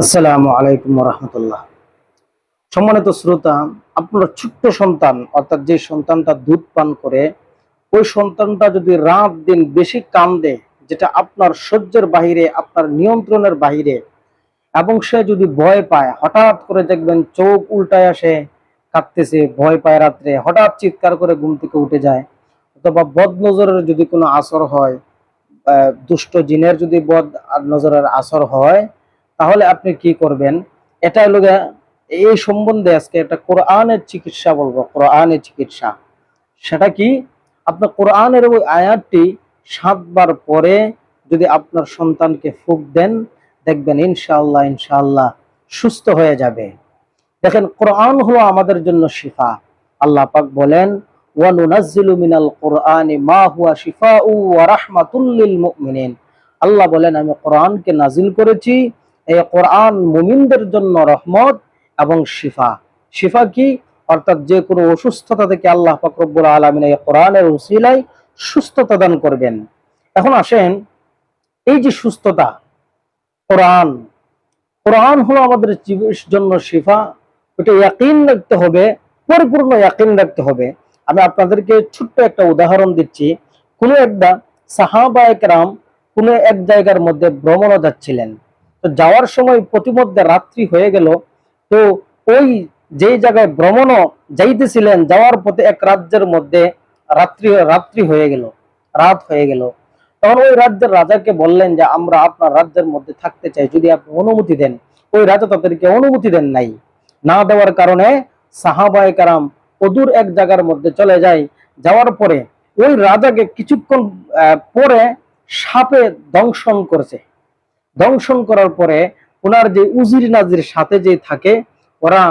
আসসালামু আলাইকুম রহমতুল্লাহ সম্মানিত শ্রোতা, আপনার ছোট্ট সন্তান, অর্থাৎ যে সন্তানটা দুধ পান করে, ওই সন্তানটা যদি রাত দিন বেশি কান্দে, যেটা আপনার সহ্যের বাহিরে, আপনার নিয়ন্ত্রণের বাহিরে, এবং সে যদি ভয় পায়, হঠাৎ করে দেখবেন চোখ উল্টায় আসে, কাঁদতেছে, ভয় পায় রাত্রে, হঠাৎ চিৎকার করে ঘুম থেকে উঠে যায়, অথবা বদ নজরের যদি কোনো আসর হয় দুষ্ট জিনের যদি বদ নজরের আসর হয় তাহলে আপনি কি করবেন? এটা হলো এই সম্বন্ধে আজকে একটা কোরআনের চিকিৎসা বলব, কোরআনের চিকিৎসা। সেটা কি? আপনার কোরআনের ওই আয়াতটি সাতবার পরে যদি আপনার সন্তানকে ফুক দেন, দেখবেন ইনশাআল্লাহ ইনশাআল্লাহ সুস্থ হয়ে যাবে। দেখেন, কোরআন হলো আমাদের জন্য শিফা। আল্লাহ পাক বলেন, ওয়ানুনাজ্জিলু মিনাল কোরআনি মা হুয়া শিফাউ ওয়া রাহমাতুল লিল মুমিনিন। আল্লাহ বলেন, আমি কোরআনকে নাজিল করেছি এই কোরআন মুমিনদের জন্য রহমত এবং শিফা। শিফা কি? অর্থাৎ যে কোনো অসুস্থতা থেকে আল্লাহ পাক রব্বুল আলামিন এই কোরআনের উসিলায় সুস্থতা দান করবেন। এখন আসেন এই যে সুস্থতা, কোরআন। কোরআন হলো আমাদের জন্য শিফা। ওটা ইয়াকিন রাখতে হবে, পরিপূর্ণ ইয়াকিন রাখতে হবে। আমি আপনাদেরকে ছোট্ট একটা উদাহরণ দিচ্ছি। কোনো একটা সাহাবা একরাম কোনো এক জায়গার মধ্যে ভ্রমণও যাচ্ছিলেন। তো যাওয়ার সময় প্রতিমধ্যে রাত্রি হয়ে গেল। তো ওই যেই জায়গায় ভ্রমণও যাইতেছিলেন, যাওয়ার পথে এক রাজ্যের মধ্যে রাত্রি রাত্রি হয়ে গেল, রাত হয়ে গেল। তখন ওই রাজ্যের রাজাকে বললেন যে, আমরা আপনার রাজ্যের মধ্যে থাকতে চাই। যদি আপনি অনুমতি দেন, ওই রাজা তাদেরকে অনুমতি দেন নাই। না দেওয়ার কারণে সাহাবায়ে কারাম অদূর এক জায়গার মধ্যে চলে যায়। যাওয়ার পরে ওই রাজাকে কিছুক্ষণ পরে সাপে দংশন করছে। দংশন করার পরে ওনার যে উজির নাজির সাথে যে থাকে, ওরা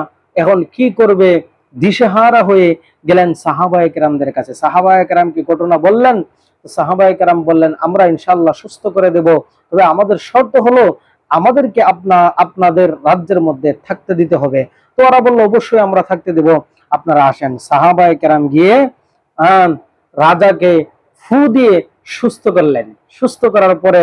এখন কি করবে? দিশেহারা হয়ে গেলেন সাহাবায়ে কেরামদের কাছে। সাহাবায়ে কেরাম কি ঘটনা বললেন? সাহাবায়ে কেরাম বললেন, আমরা ইনশাল্লাহ সুস্থ করে দেব। তবে আমাদের শর্ত হলো, আমাদেরকে আপনা, আপনাদের রাজ্যের মধ্যে থাকতে দিতে হবে। তো ওরা বলল, অবশ্যই আমরা থাকতে দেব। আপনারা আসেন। সাহাবায়ে কেরাম গিয়ে রাজাকে ফু দিয়ে সুস্থ করলেন। সুস্থ করার পরে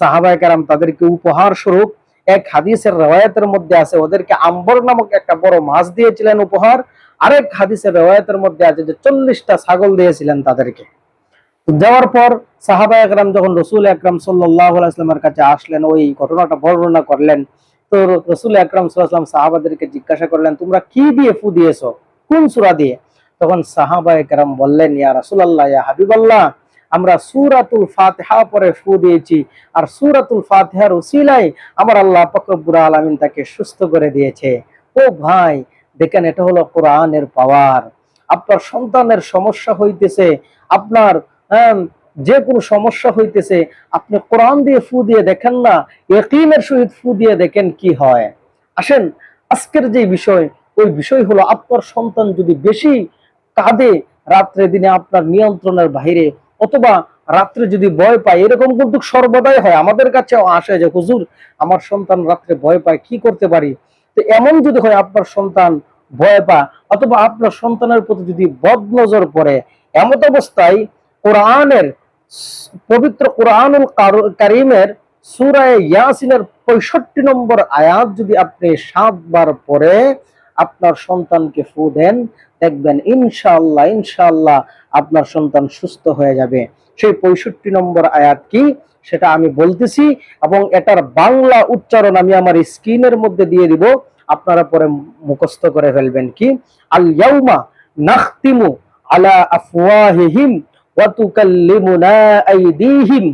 সাহাবায়ে কেরাম তাদেরকে উপহার স্বরূপ এক হাদিসের রওয়ায়াতের মধ্যে আছে, ওদেরকে আম্বর নামক একটা বড় মাছ দিয়েছিলেন উপহার। আরেক হাদিসের রওয়ায়াতের মধ্যে আছে যে চল্লিশটা ছাগল দিয়েছিলেন তাদেরকে। যাওয়ার পর সাহাবা একরাম যখন রসুল আকরাম সাল্লামের কাছে আসলেন, ওই ঘটনাটা বর্ণনা করলেন, তো রসুল আকরাম সাল্লাম সাহাবাদেরকে জিজ্ঞাসা করলেন, তোমরা কি দিয়ে ফু দিয়েছ? কোন সুরা দিয়ে? তখন সাহাবা একরাম বললেন, ইয়া রাসুলাল্লাহ, ইয়া হাবিবাল্লাহ আমরা সুরাতুল ফাতেহা পরে ফু দিয়েছি। আর সুরাতুল ফাতিহার উসিলায় আমার আল্লাহ ফকরবুর আলমিন তাকে সুস্থ করে দিয়েছে। ও ভাই দেখেন এটা হলো কোরআনের পাওয়ার। আপনার সন্তানের সমস্যা হইতেছে আপনার হ্যাঁ, যে কোনো সমস্যা হইতেছে আপনি কোরআন দিয়ে ফু দিয়ে দেখেন না ইয়কিনের সহিত ফু দিয়ে দেখেন কি হয়। আসেন আজকের যে বিষয় ওই বিষয় হলো আপনার সন্তান যদি বেশি কাঁদে রাত্রে দিনে আপনার নিয়ন্ত্রণের বাইরে অথবা রাত্রে যদি ভয় পায়, এরকম কিন্তু সর্বদাই হয়। আমাদের কাছেও আসে যে, হুজুর, আমার সন্তান রাত্রে ভয় পায়, কি করতে পারি? তো এমন যদি হয়, আপনার সন্তান ভয় পা অথবা আপনার সন্তানের প্রতি যদি বদ নজর পড়ে, এমত অবস্থায় কোরআনের পবিত্র কোরআনুল কার- কারিমের সুরায় ইয়াসিনের পঁয়ষট্টি নম্বর আয়াত যদি আপনি সাতবার পরে আপনার সন্তানকে ফু দেন, দেখবেন ইনশাআল্লাহ ইনশাআল্লাহ আপনার সন্তান সুস্থ হয়ে যাবে। সেই পঁয়ষট্টি নম্বর আয়াত কি? সেটা আমি বলতেছি এবং এটার বাংলা উচ্চারণ আমি আমার স্ক্রিনের মধ্যে দিয়ে দিব। আপনারা পরে মুখস্থ করে ফেলবেন কি? আল ইয়াউমা নাখতিমু আলা আফওয়াহিহিম ওয়া তুকাল্লিমুনা আইদিহিম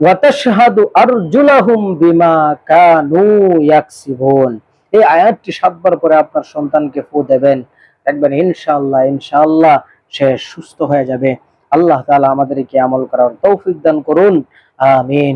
ওয়া তাশহাদু আরজুলাহুম বিমা কানু ইয়াকসিবুন। এই আয়াতটি সাতবার পরে আপনার সন্তানকে ফু দেবেন। দেখবেন ইনশাআল্লাহ ইনশাআল্লাহ সে সুস্থ হয়ে যাবে। আল্লাহ তালা আমাদেরকে আমল করার তৌফিক দান করুন। আমিন।